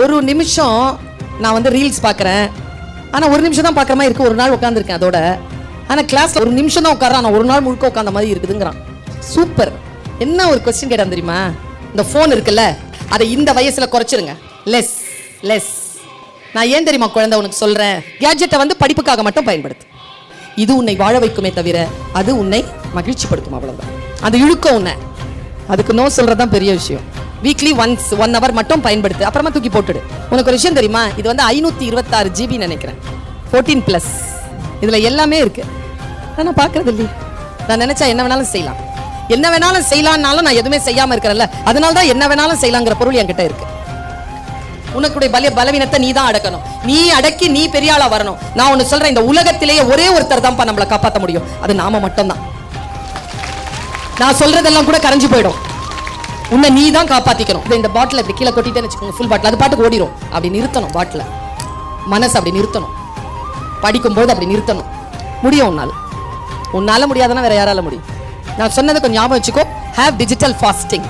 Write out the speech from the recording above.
ஒரு நிமிஷம் நான் வந்து ரீல்ஸ் பார்க்குறேன். ஆனால் ஒரு நிமிஷம் தான் பார்க்குற மாதிரி இருக்கு. ஒரு நாள் உட்காந்துருக்கேன் அதோட. ஆனால் கிளாஸில் ஒரு நிமிஷம் தான் உட்காரான் ஆனால் ஒரு நாள் முழுக்க உட்காந்த மாதிரி இருக்குதுங்கிறான். சூப்பர் என்ன ஒரு கொஸ்டின் கேட்டான் தெரியுமா? இந்த ஃபோன் இருக்குல்ல அதை இந்த வயசில் குறைச்சிருங்க. லெஸ் லெஸ் நான் ஏன் தெரியுமா குழந்தை உனக்கு சொல்கிறேன் கேட்ஜெட்டை வந்து படிப்புக்காக மட்டும் பயன்படுத்து. இது உன்னை வாழ வைக்குமே தவிர அது உன்னை மகிழ்ச்சிப்படுத்தும் அவ்வளோதான் அது இழுக்கும் உன்னை. அதுக்கு நோ சொல்கிறது தான் பெரிய விஷயம். வீக்லி ஒன்ஸ் ஒன் ஹவர் மட்டும் பயன்படுத்து. அப்புறமா தூக்கி போட்டுடு. உனக்கு ஒரு விஷயம் தெரியுமா? இது வந்து ஐநூத்தி இருபத்தாறு ஜிபி நினைக்கிறேன். ஃபோர்டீன் ப்ளஸ் இதில் எல்லாமே இருக்கு. நான் பார்க்கறது இல்லையே. நான் நினைச்சா என்ன வேணாலும் செய்யலாம். என்ன வேணாலும் செய்யலான்னாலும் நான் எதுவுமே செய்யாமல் இருக்கிறேன்ல. அதனால தான் என்ன வேணாலும் செய்யலாங்கிற பொருள் என்கிட்ட இருக்கு. உனக்குடைய பல பலவீனத்தை நீ தான் அடக்கணும். நீ அடக்கி நீ பெரிய ஆளா வரணும். நான் ஒன்னு சொல்றேன் இந்த உலகத்திலேயே ஒரே ஒருத்தர் தான்ப்பா நம்மளை காப்பாற்ற முடியும். அது நாம மட்டும்தான். நான் சொல்றதெல்லாம் கூட கரைஞ்சு போயிடும். உன்னை நீ தான் காப்பாற்றிக்கணும் இந்த பாட்டில் இப்படி கீழே கொட்டிட்டேன்னு வச்சுக்கோங்க ஃபுல் பாட்டில் அது பாட்டுக்கு ஓடிடும் அப்படி நிறுத்தணும் பாட்டில் மனசு அப்படி நிறுத்தணும். படிக்கும்போது அப்படி நிறுத்தணும். முடியும் உன்னால். உன்னால் முடியாதுன்னா வேறு யாரால முடியும்? நான் சொன்னதை கொஞ்சம் ஞாபகம் வச்சுக்கோ. Have digital fasting